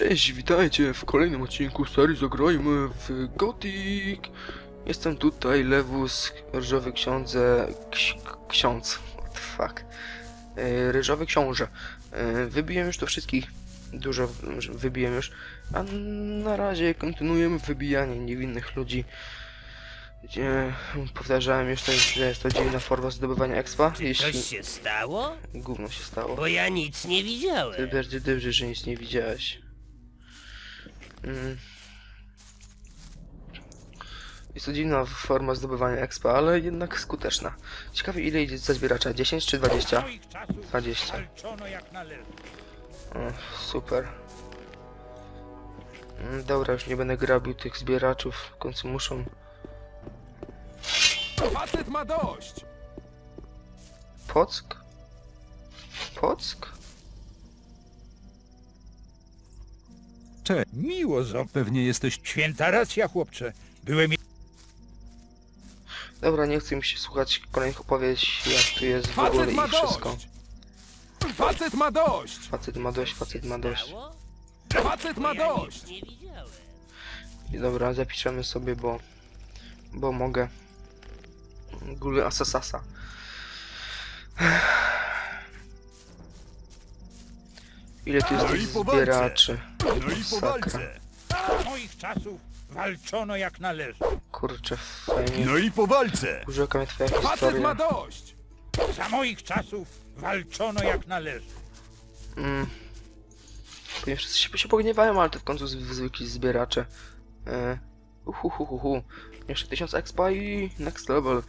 Cześć, witajcie w kolejnym odcinku serii Zagrajmy w Gothic. Jestem tutaj, Lewus, Ryżowy Ksiądze... Ks ksiądz, what the fuck. E, Ryżowy Książę. E, wybiłem już to wszystkich, dużo wybiłem już, a na razie kontynuujemy wybijanie niewinnych ludzi. Gdzie powtarzałem to, że jest to dziwna forma zdobywania expa, jeśli Coś się stało? gówno się stało. Bo ja nic nie Ty widziałem. bardzo dobrze, że nic nie widziałeś. Mm. Jest to dziwna forma zdobywania expa, ale jednak skuteczna. Ciekawe ile idzie za zbieracza, 10 czy 20? moich czasów 20. walczono jak należy. O, super. Mm, Dobra, już nie będę grabił tych zbieraczów, w końcu muszą. Facet ma dość! Pock? Pock? Miło, że pewnie jesteś... Święta racja, chłopcze. Byłem Dobra, nie chcę mi się słuchać kolejnych opowieści, jak tu jest w ogóle Facet i ma wszystko. dość! Facet ma dość! Facet ma dość, facet ma dość. Stało? Facet ma ja dość! nic nie widziałem. I Dobra, zapiszemy sobie, bo... Bo mogę. Góry Asasasa. Ile tu jest No tych i po walce. zbieraczy? No i po Masakra. walce! Za moich czasów walczono jak należy. Kurczę, fajnie. No i po walce! Urzeka mnie twoja Facet ma historia. dość! Za moich czasów walczono jak należy. Mm. Pewnie wszyscy się, się pogniewają, ale to w końcu zwykli zbieracze. E, uhuhuhuhu. Jeszcze 1000 expa i next level.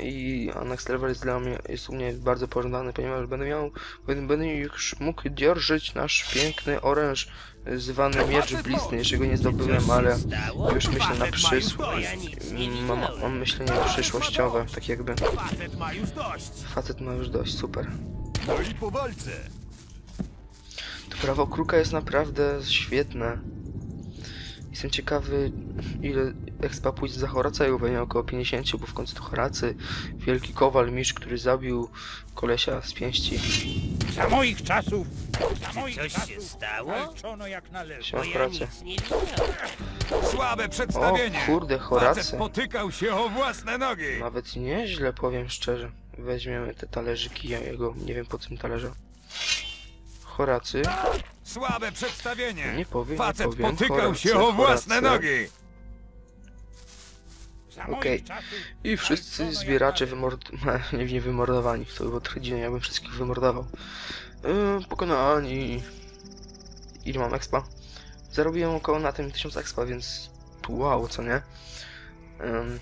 I level jest dla mnie, jest u mnie bardzo pożądany, ponieważ będę miał, będę, już mógł dzierżyć nasz piękny oręż zwany miecz blizny. Jeszcze go nie zdobyłem, ale już myślę na przyszłość. Mam, mam myślenie przyszłościowe, tak jakby. Facet ma już dość! Facet ma już dość, super. No i po walce! To prawo kruka jest naprawdę świetne. Jestem ciekawy, ile expa pójdzie za Horaceju, pewnie około 50, bo w końcu to Horacy, wielki kowal, mistrz, który zabił kolesia z pięści. Za moich czasów! Za moich Coś się czasów stało? walczono jak należy. Się Bo ja pracę. nic nie widziałem. Słabe O przedstawienie! kurde, Facet Horacy. potykał się o własne nogi! Nawet nieźle, powiem szczerze. Weźmiemy te talerzyki, ja jego nie wiem po tym talerze. Horacy, Słabe przedstawienie! nie powiem, nie Facet powiem. potykał Horacy, się o własne Horacy. nogi! Okej. I wszyscy zbieracze wymord... nie, nie wymordowani. To by było dziwne, jakbym wszystkich wymordował. Yy, pokonani. Ile mam expa? Zarobiłem około na tym 1000 expa, więc wow, co nie? Ym,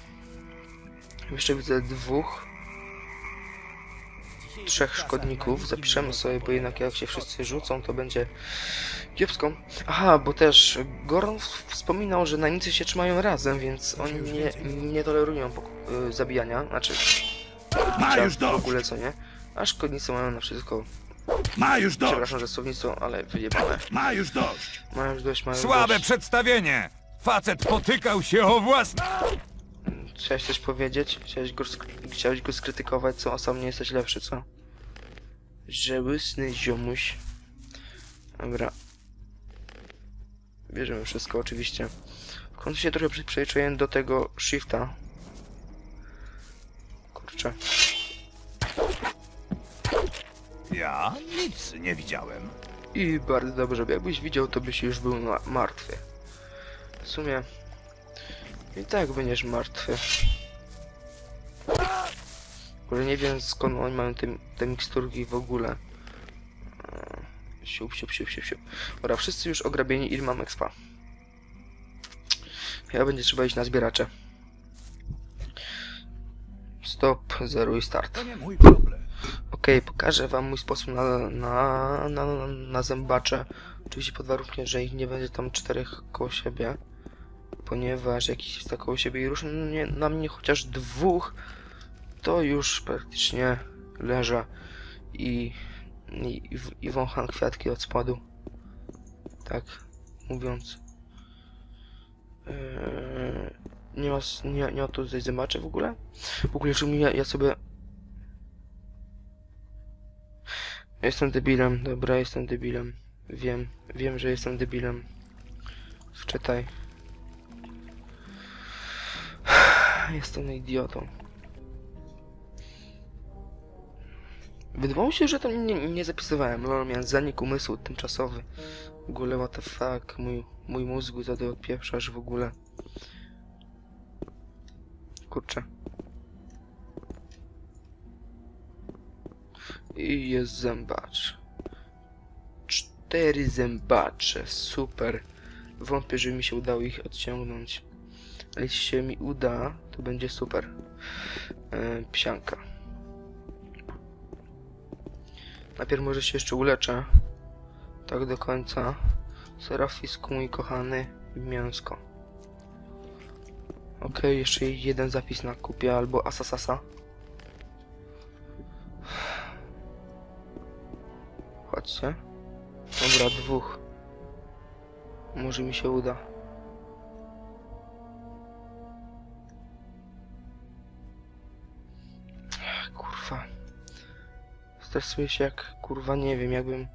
jeszcze widzę dwóch, trzech szkodników. Zapiszemy sobie, bo jednak jak się wszyscy rzucą, to będzie kiepsko. Aha, bo też Goron wspominał, że najemnicy się trzymają razem, więc oni nie, nie tolerują y, zabijania, znaczy Ma już w dość! ogóle, co nie? A szkodnicy mają na wszystko. Ma już dość! Przepraszam, że słownictwo, ale wyjebane. Ma już dość! Mają już dość, mają Słabe dość. przedstawienie! Facet potykał się o własne... Chciałeś coś powiedzieć? Chciałeś go, chciałeś go skrytykować, co? A sam nie jesteś lepszy, co? Żałysny ziomuś. Dobra. Bierzemy wszystko, oczywiście. W końcu się trochę przy- przyzwyczaiłem do tego shifta. Kurczę. Ja nic nie widziałem. I bardzo dobrze, bo jakbyś widział, to byś już był ma- martwy. W sumie... I tak będziesz martwy. Ogóle nie wiem skąd oni mają te, te miksturki w ogóle. Siup, siup, siup, siup, siup. Dobra, wszyscy już ograbieni, ile mam expa? Ja będzie trzeba iść na zbieracze. Stop, zero i start. Okej, pokażę wam mój sposób na, na, na, na, na zębacze. Oczywiście pod warunkiem, że ich nie będzie tam czterech koło siebie. Ponieważ jakiś jest tak koło siebie i ruszy na mnie chociaż dwóch, to już praktycznie leżę i, i, i, wącham kwiatki od spodu. Tak mówiąc. Eee, nie ma, nie, nie ma tutaj zębaczy w ogóle? W ogóle, czemu ja, ja sobie Jestem debilem, dobra, jestem debilem. Wiem, wiem, że jestem debilem. Wczytaj. Jestem idiotą. Wydawało się, że tam nie, nie zapisywałem. Lol, miałem zanik umysłu tymczasowy. W ogóle, what the fuck. Mój, mój mózg wtedy odpieprzasz w ogóle. Kurczę. I jest zębacz. Cztery zębacze, super. Wątpię, że mi się udało ich odciągnąć. Ale jeśli się mi uda, to będzie super. E, psianka. Najpierw może się jeszcze uleczę. Tak do końca. Serafisku, mój kochany, mięsko. Okej, jeszcze jeden zapis na kupie albo asasasa. Chodźcie. Dobra, dwóch. Może mi się uda. Kurwa. Stresuję się jak kurwa nie wiem, jakbym.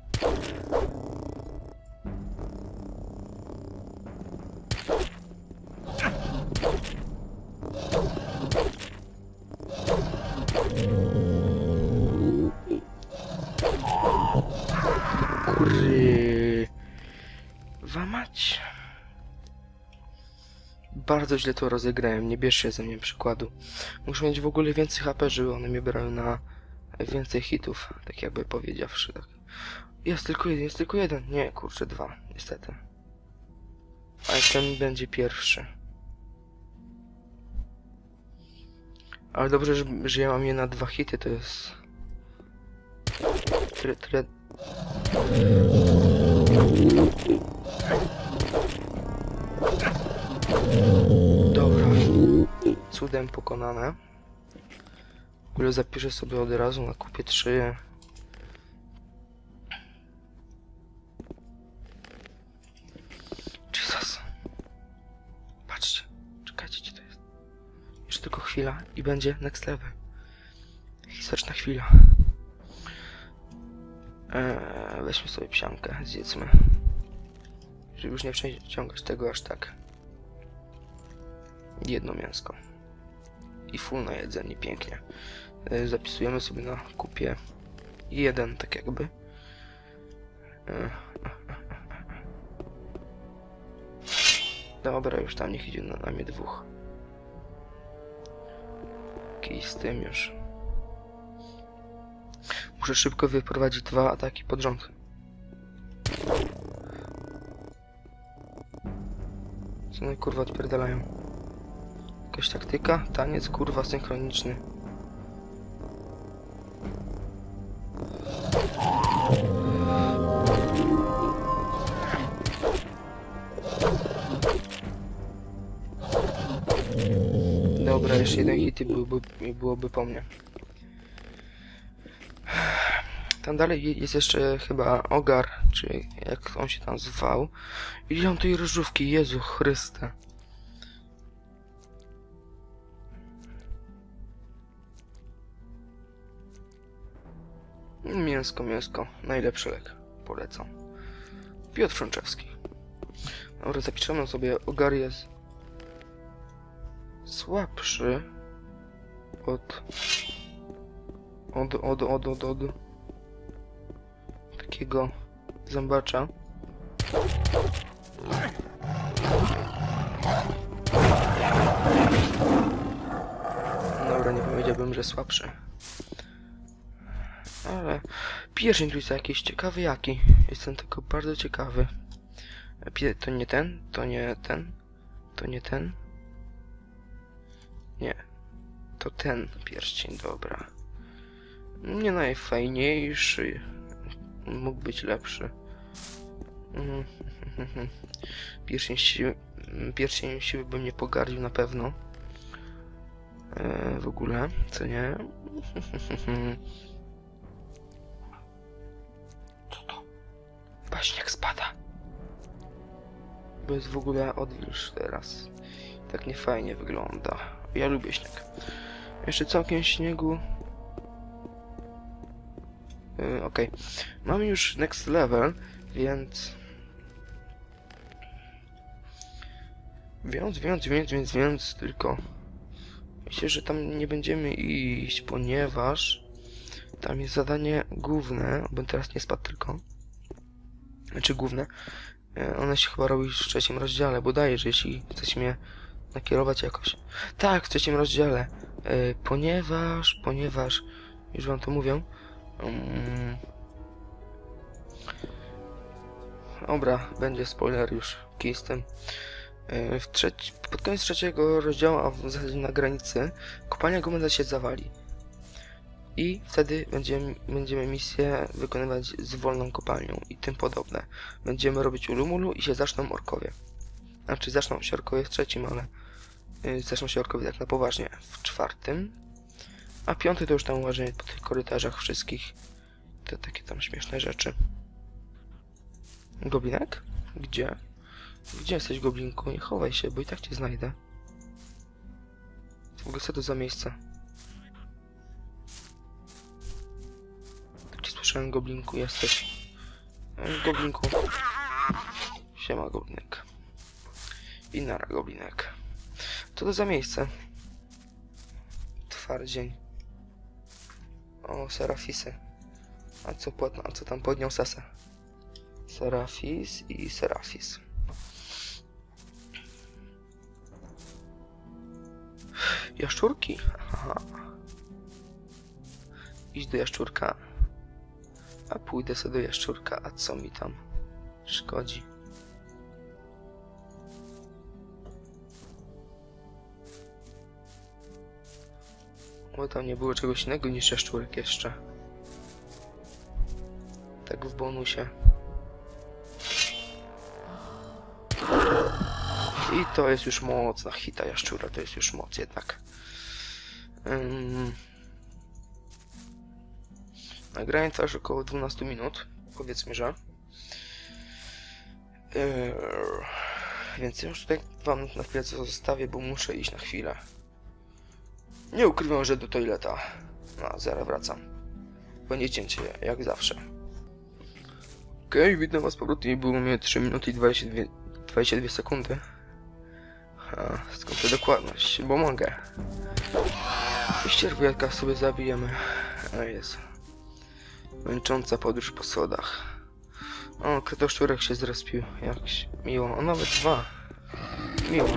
Kury. Wamać. Bardzo źle to rozegrałem, nie bierzcie ze mnie przykładu. Muszę mieć w ogóle więcej HP, żeby one mnie brały na więcej hitów, tak jakby powiedziawszy. Tak. Jest tylko jeden, jest tylko jeden. Nie, kurczę, dwa, niestety. Ale ten będzie pierwszy. Ale dobrze, że, że ja mam je na dwa hity, to jest... Tyle, tyle... Dobra. Cudem pokonane. Ogóle zapiszę sobie od razu na kupie 3. Jesus. Patrzcie. Czekajcie, gdzie to jest. Jeszcze tylko chwila i będzie next level. Historyczna chwila. Eee, weźmy sobie psiankę, zjedzmy. Żeby już nie przeciągać tego aż tak. Jedno mięsko. I full na jedzenie, pięknie. E, Zapisujemy sobie na kupie jeden, tak jakby. E, Dobra, już tam niech idzie na, na mnie dwóch. Kij z tym już. Muszę szybko wyprowadzić dwa ataki pod rząd. Co one kurwa odpierdalają? Jakaś taktyka? Taniec kurwa synchroniczny. Jeden hit i byłby, byłoby po mnie. Tam dalej je- jest jeszcze chyba Ogar, czy jak on się tam zwał. Ile on tej różówki, Jezu Chryste. Mięsko, mięsko. Najlepszy lek. Polecam. Piotr Frączewski. Dobra, zapiszemy sobie. Ogar jest słabszy od od, od, od, od, od takiego zębacza. Dobra, nie powiedziałbym, że słabszy. Ale pierwszy intuicja jakiś ciekawy jaki. Jestem tego bardzo ciekawy. To nie ten, to nie ten, to nie ten. Nie. To ten pierścień, dobra. Nie najfajniejszy. Mógł być lepszy. Mhm. Pierścień siły, pierścień siły bym nie pogardził na pewno. E, w ogóle, co nie? Co to? Baśniak spada. Bez w ogóle odwilż teraz. Tak niefajnie wygląda. Ja lubię śnieg. Jeszcze całkiem śniegu. Yy, Okej. Mamy już next level Więc... Więc, więc, więc, więc, więc, tylko... Myślę, że tam nie będziemy iść, ponieważ... Tam jest zadanie główne, bym teraz nie spadł tylko. Znaczy główne. E, One się chyba robi w trzecim rozdziale, bo daje, że jeśli chcecie mnie nakierować jakoś. Tak, w trzecim rozdziale. E, ponieważ, ponieważ, już wam to mówię. Um, dobra, będzie spoiler już, kij z. E, w trzeci, pod koniec trzeciego rozdziału, a w zasadzie na granicy, kopalnia Gomeza się zawali. I wtedy będziemy, będziemy misję wykonywać z wolną kopalnią i tym podobne. Będziemy robić ulumulu i się zaczną orkowie. Znaczy zaczną się orkowie w trzecim, ale yy, zaczną się orkowie tak na poważnie w czwartym. A piąty to już tam łażenie po tych korytarzach wszystkich. Te takie tam śmieszne rzeczy. Goblinek? Gdzie? Gdzie jesteś, goblinku? Nie chowaj się, bo i tak cię znajdę. W ogóle co to za miejsce? Tak cię słyszałem, goblinku, jesteś. E, Goblinku. Siema, goblinek. I nara, goblinek. Co to za miejsce? Twardzień. O, Serafisy. A co, pod, a co tam podniał Sasę? Serafis i Serafis. Jaszczurki? Aha. Idź do jaszczurka. A pójdę sobie do jaszczurka, a co mi tam szkodzi? Bo tam nie było czegoś innego niż jaszczurek jeszcze. Tak w bonusie. I to jest już mocna hita jaszczura, to jest już moc jednak. Ym... Nagrałem to aż około 12 minut, powiedzmy, że. Yy, Więc już tutaj wam na chwilę zostawię, bo muszę iść na chwilę. Nie ukrywam, że do toileta. No, zaraz wracam. Będzie cięcie, jak zawsze. Okej, witam was powrotnie. Było mnie 3 minuty i 22, 22 sekundy. A, skąd to dokładność? Bo mogę. I ścierwojadka sobie zabijemy. A jest. Męcząca podróż po schodach. O, kretoszczurek się zrespił. Jak miło. O, nawet dwa. Miło.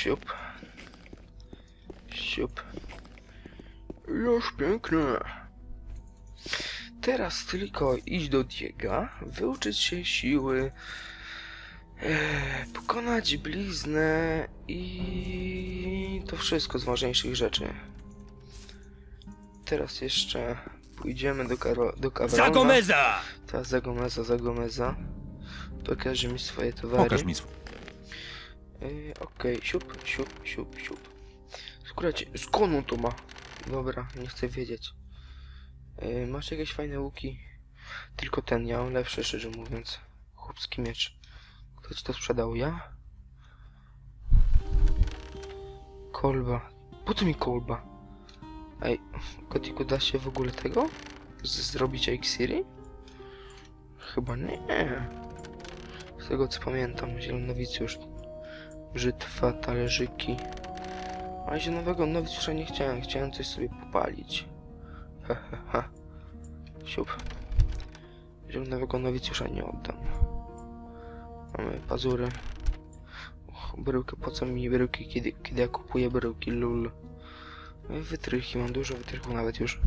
Siup. Siup. Już piękne. Teraz tylko iść do Diega, wyuczyć się siły, e, pokonać bliznę i to wszystko z ważniejszych rzeczy. Teraz jeszcze pójdziemy do, Karo, do Kawrona. Za Gomeza! Ta, za Gomeza, za Gomeza. Pokaże mi swoje towary. Pokaż mi swój. Yy, Okej, siup, siup, siup, siup. Słuchajcie, skąd on to ma? Dobra, nie chcę wiedzieć. Yy, masz jakieś fajne łuki? Tylko ten, ja mam lepszy, szczerze mówiąc. Chłopski miecz. Kto ci to sprzedał? Ja? Kolba. Po co mi kolba? Ej, Gotiku, da się w ogóle tego? Z zrobić Xiri? Chyba nie. Z tego co pamiętam, zielonowicjusz brzytwa, talerzyki. A zielonowego nowicjusza nie chciałem, chciałem coś sobie popalić. Ha, ha, ha. Siup. Zielonego nowicjusza nie oddam. Mamy pazury. Och, bryłkę, po co mi bryłki, kiedy, kiedy ja kupuję bryłki, lul. No Wytrychy, mam dużo wytrychów nawet już.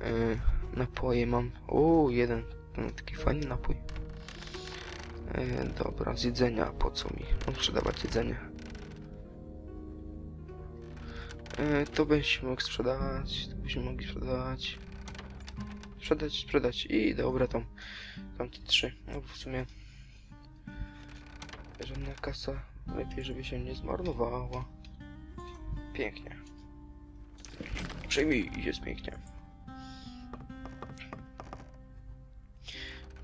Yy, napoje mam. O, jeden. Taki fajny napój. E, dobra, z jedzenia, po co mi? Mam sprzedawać jedzenie. E, to byśmy mógł sprzedawać, to byśmy mogli sprzedawać. Sprzedać, sprzedać i dobra, tam, tam te trzy. No w sumie żadna kasa, lepiej żeby się nie zmarnowała. Pięknie. Przejmij i jest pięknie.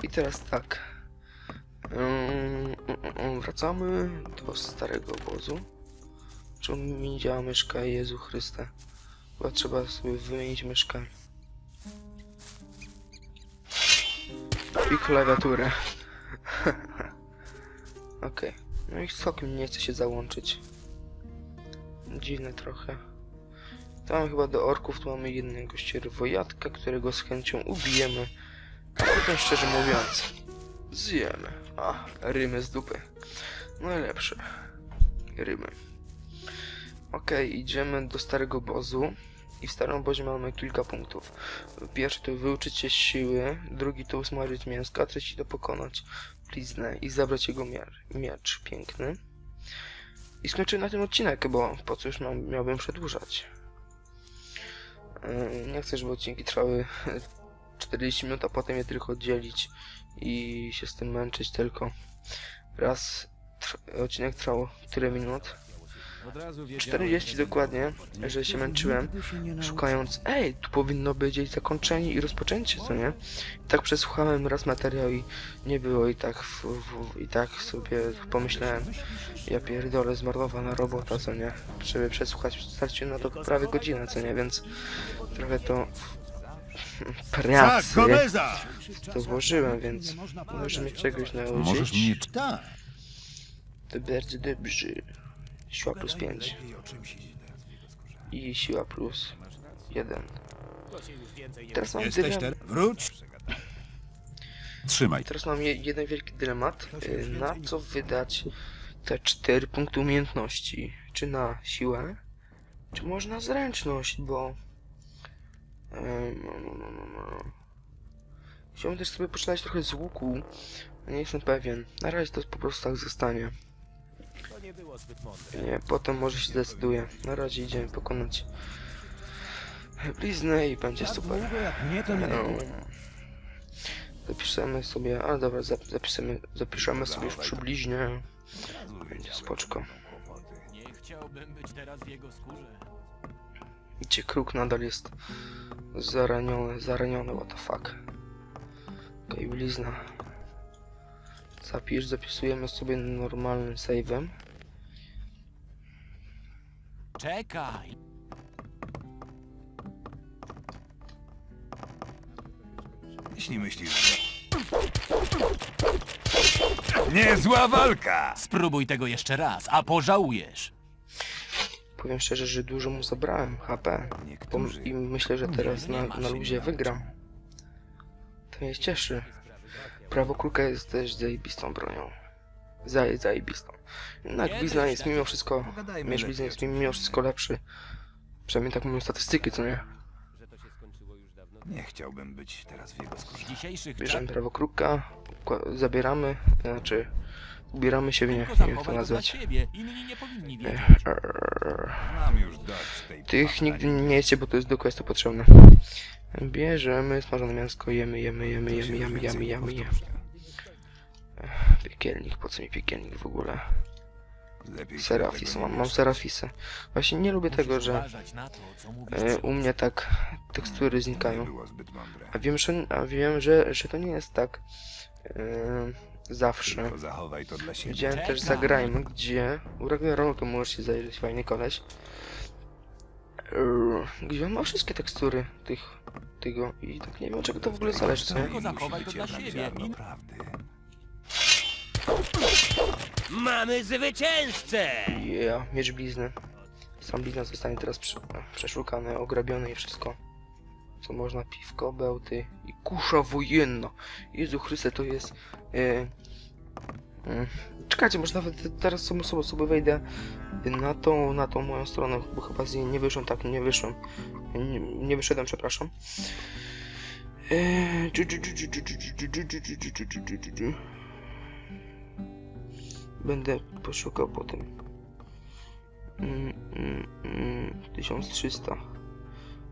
I teraz tak. Ym, ym, Wracamy do starego obozu. Czemu mi działa myszka Jezu Chryste? Chyba trzeba sobie wymienić myszkę. i klawiaturę. Okej. No i sokiem nie chce się załączyć. Dziwne trochę. Tam chyba do orków tu mamy jednego ścierwojatka, którego z chęcią ubijemy. Potem szczerze mówiąc, zjemy. A, rymy z dupy. Najlepsze. Rymy. Okej, idziemy do starego obozu. I w starym obozie mamy kilka punktów. Pierwszy to wyuczyć się siły, drugi to usmażyć mięsko, a trzeci to pokonać bliznę i zabrać jego miecz piękny. I skończymy na tym odcinek, bo po co już mam, miałbym przedłużać. Yy, Nie chcę, żeby odcinki trwały 40 minut, a potem je tylko oddzielić i się z tym męczyć tylko. Raz tr- odcinek trwał tyle minut. 40 dokładnie, że się męczyłem szukając, ej, tu powinno być jej zakończenie i rozpoczęcie, co nie? Tak przesłuchałem raz materiał i nie było i tak, w, w, i tak sobie pomyślałem, ja pierdolę, zmarnowana robota, co nie? Żeby przesłuchać, starczy na to prawie godzinę, co nie? Więc trochę to pracy Gomeza! to włożyłem, więc może mnie czegoś nauczyć. Możesz mnie... Tak. To bardzo dobrze. Siła plus 5. I siła plus 1. Teraz mam Jesteś dylemat. Wróć. Trzymaj. Teraz mam je, jeden wielki dylemat. y, Na co wydać te 4 punkty umiejętności? Czy na siłę? Czy może na zręczność? Bo. Em, no, no, no, no, no. Chciałbym też sobie poczytać trochę z łuku. ale Nie jestem pewien. Na razie to po prostu tak zostanie. Nie, potem może się zdecyduje. Na razie idziemy pokonać bliznę i będzie super. Nie, to No. Zapiszemy sobie, ale dobra, zap, zapiszemy, zapiszemy sobie już przybliźnie. Będzie spoczko. Nie chciałbym być teraz w jego skórze. Gdzie kruk nadal jest zaraniony, zaraniony, what the fuck. Okej, blizna. Zapisz, zapisujemy sobie normalnym save'em. Czekaj! Jeśli myślisz, Niezła walka! Spróbuj tego jeszcze raz, a pożałujesz. Powiem szczerze, że dużo mu zabrałem HP. I myślę, że teraz na, na luzie wygram. To mnie cieszy. Prawo kulka jest też zajebistą bronią. Zaj, zajebistą. Jednak blizna jest mimo wszystko... Miecz blizny jest mimo wszystko lepszy. Przynajmniej tak mówią statystyki, co nie? Nie chciałbym być teraz w jego skórze. Bierzemy prawo kruka, kła- zabieramy, znaczy... Ubieramy się w nie, nie wiem jak to nazwać. Tych nigdy nie jecie, bo to jest do questu potrzebne. Bierzemy smażone mięsko, jemy, jemy, jemy, jemy, jemy, jemy, jemy, jemy. Piekielnik, po co mi piekielnik w ogóle? Serafis, mam, mam Serafisę. Właśnie nie lubię tego, że e, u mnie tak tekstury Nie znikają. A wiem, że, a wiem, że, że to nie jest tak e, zawsze. Tylko zachowaj to dla siebie. Widziałem też. Zagrajmy, gdzie u Ragnaronu to możesz się zajrzeć, fajny koleś. Eee, Gdzie on ma wszystkie tekstury tych, tego i tak nie wiem, czego to w ogóle zależy, co nie? Tylko zachowaj to dla siebie. Ziarno prawdy. Mamy zwycięzcę! Yeah, miecz blizny. Sam blizna zostanie teraz prze, przeszukany, ograbiony i wszystko co można, piwko, bełty i kusza wojenna. Jezu Chryste, to jest... Yy, yy. Czekajcie, może nawet teraz sobie, sobie, sobie wejdę na tą, na tą moją stronę, bo chyba z niej nie wyszłem, tak, nie wyszłem. Nie, nie wyszedłem, przepraszam. Będę poszukał potem. 1300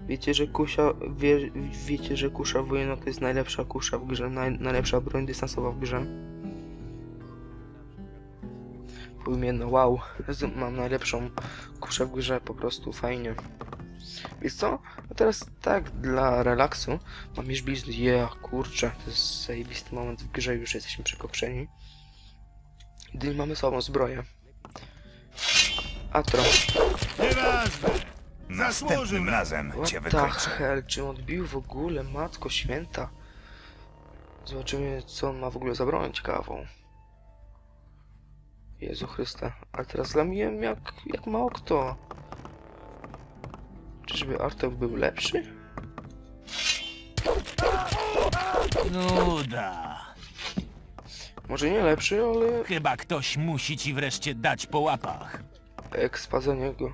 Wiecie, że kusza, wie, wiecie, że kusza wojenna to jest najlepsza kusza w grze, naj, najlepsza broń dystansowa w grze. Powiem jedno, wow, mam najlepszą kuszę w grze, po prostu fajnie. Wiesz co? A teraz tak, dla relaksu, mam już blizny, yeah, kurczę, to jest zajebisty moment w grze, już jesteśmy przekokszeni. Gdy mamy słabą zbroję. Atro. Nieważne! Następnym razem cię wykończę. hell, czy on odbił w ogóle, matko święta? Zobaczymy, co on ma w ogóle za broń ciekawą. Jezu Chryste. Ale teraz lamiłem jak, jak mało kto. Czyżby Artek był lepszy? Nuda. Może nie lepszy, ale Chyba ktoś musi ci wreszcie dać po łapach. ekspa za niego.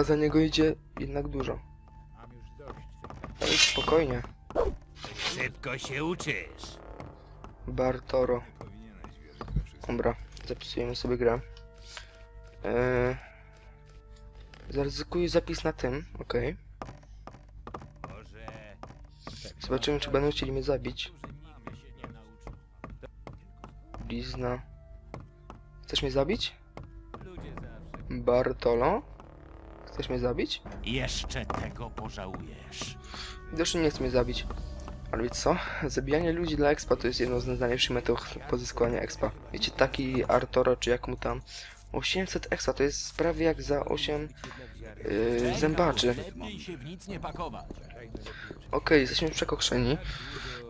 Ekspa za niego idzie jednak dużo. Ale spokojnie. Szybko się uczysz. Bartoro. Dobra, zapisujemy sobie grę. Eee, zaryzykuję zapis na tym, okej. Może Zobaczymy, czy będą chcieli mnie zabić. Blizna. Chcesz mnie zabić? Bartolo? Chcesz mnie zabić? Jeszcze tego pożałujesz. Widocznie nie chce mnie zabić. Ale wiecie co? Zabijanie ludzi dla expa to jest jedno z najlepszych metod pozyskania expa. Wiecie, taki Artoro, czy jak mu tam... 800 expa to jest prawie jak za 8 yy, zębaczy. Okej, jesteśmy przekokszeni.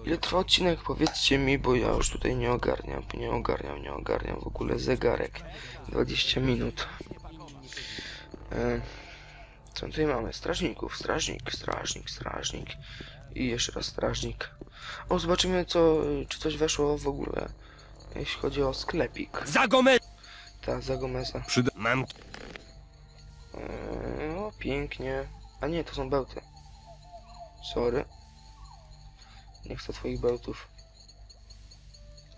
Ile trwa odcinek? Powiedzcie mi, bo ja już tutaj nie ogarniam, nie ogarniam, nie ogarniam w ogóle zegarek. 20 minut. E, co tutaj mamy? Strażników, strażnik, strażnik, strażnik. I jeszcze raz strażnik. O, zobaczymy co, czy coś weszło w ogóle. Jeśli chodzi o sklepik. Zagome... Ta, za Gomeza. Przyda... Mam... Eee, o, pięknie. A nie, to są bełty. Sorry. Nie chcę twoich bełtów.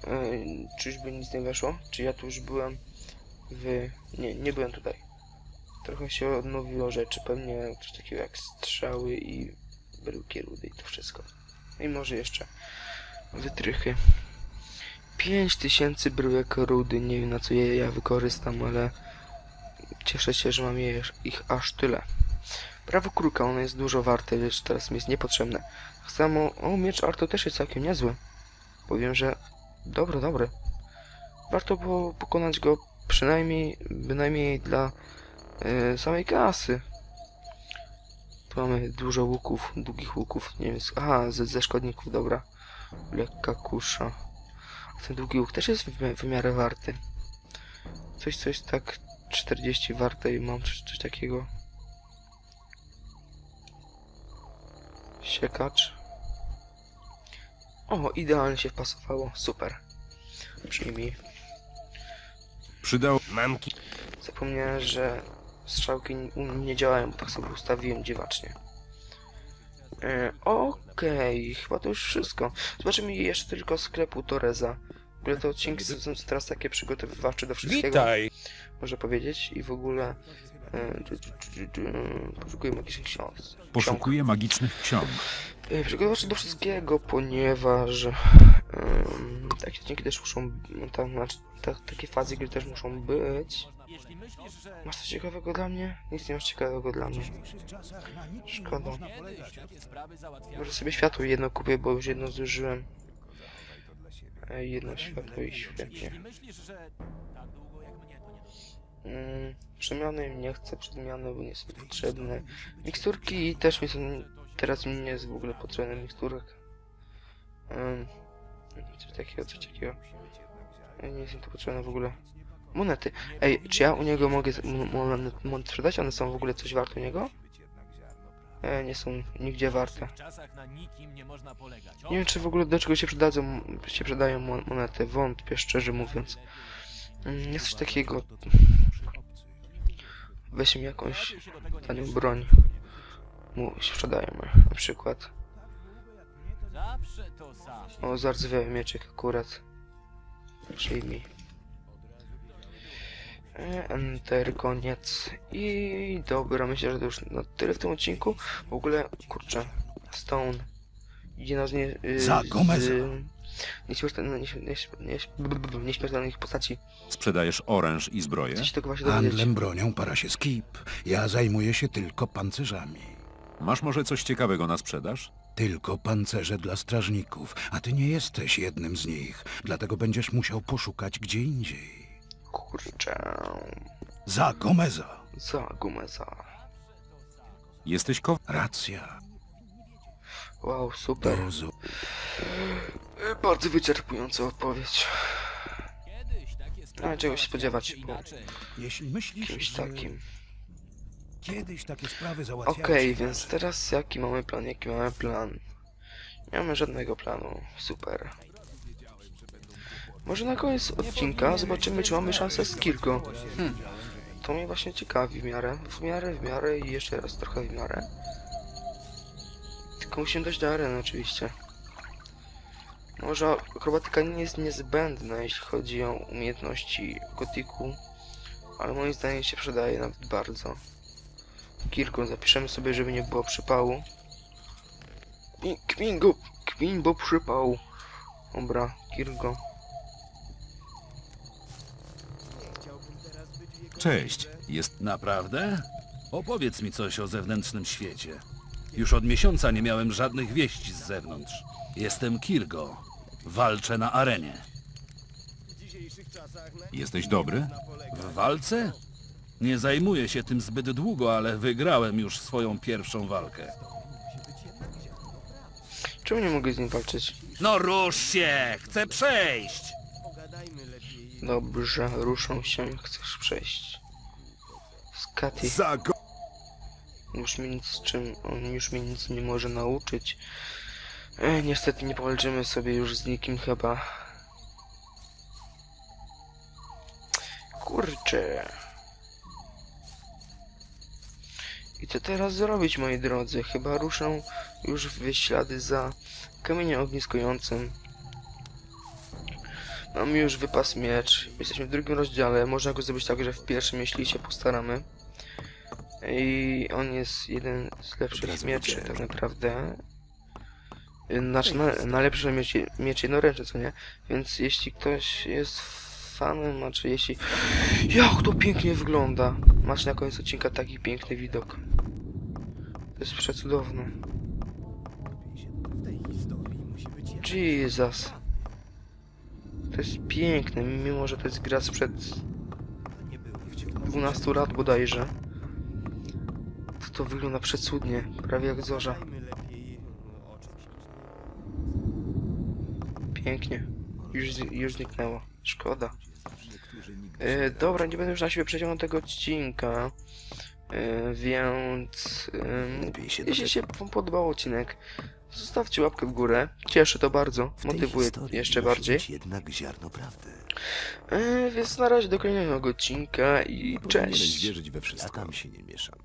Eee, czyżby nic nie weszło? Czy ja tu już byłem w... Nie, nie byłem tutaj. Trochę się odnowiło rzeczy. Pewnie coś takiego jak strzały i bryłki rudy i to wszystko. I może jeszcze wytrychy. 5000 bryłek rudy. Nie wiem na co je ja wykorzystam, ale Cieszę się, że mam je, ich aż tyle. Prawo kruka, ono jest dużo warte, lecz teraz mi jest niepotrzebne. Tak samo, o, miecz Arto też jest całkiem niezły. Powiem, że dobry, dobry. Warto było pokonać go przynajmniej, bynajmniej dla e, samej kasy. Tu mamy dużo łuków, długich łuków, nie wiem, aha, ze, ze szkodników, dobra. Lekka kusza. A ten długi łuk też jest w, w miarę warty. Coś, coś tak 40 warte i mam coś, coś takiego. Siekacz. O, idealnie się wpasowało. Super. Przyjmij. Przydało... Mam ki... Zapomniałem, że strzałki nie działają, bo tak sobie ustawiłem dziwacznie. E, Okej, chyba to już wszystko. Zobaczymy jeszcze tylko sklepu Toreza. W ogóle te odcinki są teraz takie przygotowywawcze do wszystkiego. Witaj! Można powiedzieć. I w ogóle... E, poszukujemy jakichś ksiąg. Poszukuję magicznych ksiąg. E, Przygotowawcze do wszystkiego, ponieważ... Um, takie odcinki też muszą... Tam, znaczy, ta, takie fazy gry też muszą być. Jeśli myślisz, że... Masz coś ciekawego dla mnie? Nic nie masz ciekawego dla mnie. Szkoda. Może sobie światło jedno kupię, bo już jedno zużyłem. Jedno światło i świetnie. Jeśli myślisz, że tak długo jak mnie, to nie... Mm, przemiany nie chcę, przedmiany, bo nie są potrzebne. Miksturki też mi są... Teraz mi nie jest w ogóle potrzebny miksturek. Um, coś takiego, coś takiego. Nie jest mi to potrzebne w ogóle. Monety. Ej, czy ja u niego mogę monety sprzedać? One są w ogóle coś warte u niego? E, nie są nigdzie warte. Nie. Nie wiem, czy w ogóle do czego się przydadzą, się przydają mon- monety. Wątpię, szczerze mówiąc. Mm, Jest coś takiego. Weźmy jakąś nie tanią broń. Mu się sprzedają. Na przykład. O, zardzewiały mieczyk akurat. Przyjmij. Enter, koniec. I dobra, myślę, że to już na tyle w tym odcinku. W ogóle, kurczę, Stone idzie nas nie... y, Za Gomeza. z nieśmiertelnych, postaci. Sprzedajesz oręż i zbroję? Chcę się tego właśnie dowiedzieć. Handlem bronią para się skip. Ja zajmuję się tylko pancerzami. Masz może coś ciekawego na sprzedaż? Tylko pancerze dla strażników, a ty nie jesteś jednym z nich, dlatego będziesz musiał poszukać gdzie indziej. Kurczę. Za Gomeza! Za gumę za. Jesteś ko... Racja. Wow, super. Bardzo wyczerpująca odpowiedź. Kiedyś takie sprawy A czego się spodziewać po. Jeśli myślisz, kimś takim. kiedyś takie sprawy załatwiały Okej, się więc teraz jaki mamy plan? Jaki mamy plan? Nie mamy żadnego planu. Super. Może na koniec odcinka zobaczymy, czy mamy szansę z Kirko. Hmm. To mnie właśnie ciekawi w miarę. W miarę, w miarę i jeszcze raz trochę w miarę. Tylko musimy dojść do areny oczywiście. Może akrobatyka nie jest niezbędna, jeśli chodzi o umiejętności gotiku. Ale moim zdaniem się przydaje nawet bardzo. Kirko zapiszemy sobie, żeby nie było przypału. Kmin- go, kmin bo przypał. Dobra, Kirko. Cześć. Jest... Naprawdę? Opowiedz mi coś o zewnętrznym świecie. Już od miesiąca nie miałem żadnych wieści z zewnątrz. Jestem Kirgo. Walczę na arenie. Jesteś dobry? W walce? Nie zajmuję się tym zbyt długo, ale wygrałem już swoją pierwszą walkę. Czemu nie mogę z nim walczyć? No rusz się! Chcę przejść! Dobrze, ruszą się, chcesz przejść. Skaty, już mi nic z czym, on już mnie nic nie może nauczyć. E, niestety nie powalczymy sobie już z nikim chyba. Kurczę. I co teraz zrobić, moi drodzy? Chyba ruszę już w ślady za kamieniem ogniskującym. Mamy już wypas miecz. Jesteśmy w drugim rozdziale. Można go zrobić tak, że w pierwszym, jeśli się postaramy. I on jest jeden z lepszych mieczy, tak naprawdę. Znaczy, na, najlepszy miecz, miecz jednoręczny, co nie? Więc jeśli ktoś jest fanem, znaczy jeśli... Jak to pięknie wygląda! Macie na koniec odcinka taki piękny widok. To jest przecudowne. Jesus. To jest piękne, mimo że to jest gra sprzed 12 lat bodajże. To to wygląda przecudnie, prawie jak zorza. Pięknie. Już, już zniknęło. Szkoda. E, dobra, nie będę już na siebie przeciągnął tego odcinka. E, więc... E, jeśli się wam podobał odcinek, zostawcie łapkę w górę. Cieszy to bardzo. Motywuje jeszcze bardziej. jednak ziarno prawdy. E, więc na razie do kolejnego odcinka i cześć. wierzyć we wszystko. Ja tam się nie mieszam.